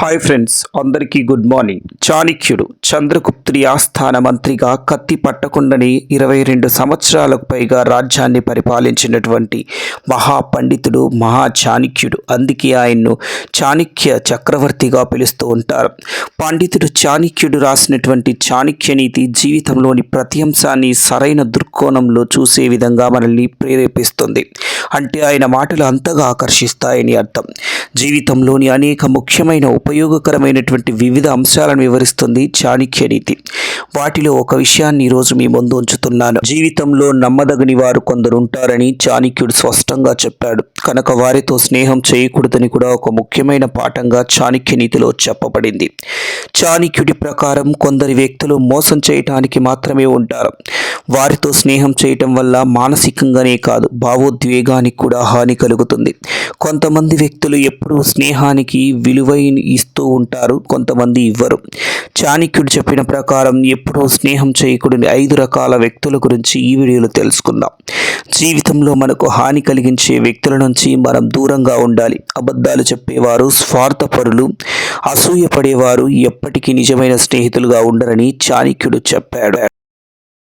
Hi friends అందరికీ good morning చాణిక్యుడు చంద్రగుప్తుడి ఆస్థాన మంత్రిగా కత్తి పట్టకుండానే ఇరవై రెండు సంవత్సరాలకు పైగా రాజ్యాన్ని పరిపాలించినటువంటి మహాపండితుడు మహా చాణిక్యుడు అందుకే ఆయన్ను చాణిక్య చక్రవర్తిగా పిలుస్తూ ఉంటారు. పండితుడు చాణిక్యుడు రాసినటువంటి చాణిక్య నీతి జీవితంలోని ప్రతి అంశాన్ని సరైన దృక్కోణంలో చూసే విధంగా మనల్ని ప్రేరేపిస్తుంది. అంటే ఆయన మాటలు అంతగా ఆకర్షిస్తాయని అర్థం. జీవితంలోని అనేక ముఖ్యమైన ఉపయోగకరమైనటువంటి వివిధ అంశాలను వివరిస్తుంది చాణిక్య నీతి. వాటిలో ఒక విషయాన్ని ఈరోజు మీ ముందు ఉంచుతున్నాను. జీవితంలో నమ్మదగని వారు కొందరు ఉంటారని చాణిక్యుడు స్పష్టంగా చెప్పాడు. కనుక వారితో స్నేహం చేయకూడదని కూడా ఒక ముఖ్యమైన పాఠంగా చాణిక్య నీతిలో చెప్పబడింది. చాణిక్యుడి ప్రకారం కొందరి వ్యక్తులు మోసం చేయటానికి మాత్రమే ఉంటారు. వారితో స్నేహం చేయటం వల్ల మానసికంగానే కాదు భావోద్వేగానికి కూడా హాని కలుగుతుంది. కొంతమంది వ్యక్తులు ఎప్పుడూ స్నేహానికి విలువైన ఇస్తూ ఉంటారు కొంతమంది ఇవ్వరు. చాణక్యుడు చెప్పిన ప్రకారం ఎప్పుడూ స్నేహం చేయకూడని ఐదు రకాల వ్యక్తుల గురించి ఈ వీడియోలో తెలుసుకుందాం. జీవితంలో మనకు హాని కలిగించే వ్యక్తుల నుంచి మనం దూరంగా ఉండాలి. అబద్ధాలు చెప్పేవారు స్వార్థపరులు అసూయపడేవారు ఎప్పటికీ నిజమైన స్నేహితులుగా ఉండరని చాణక్యుడు చెప్పాడు.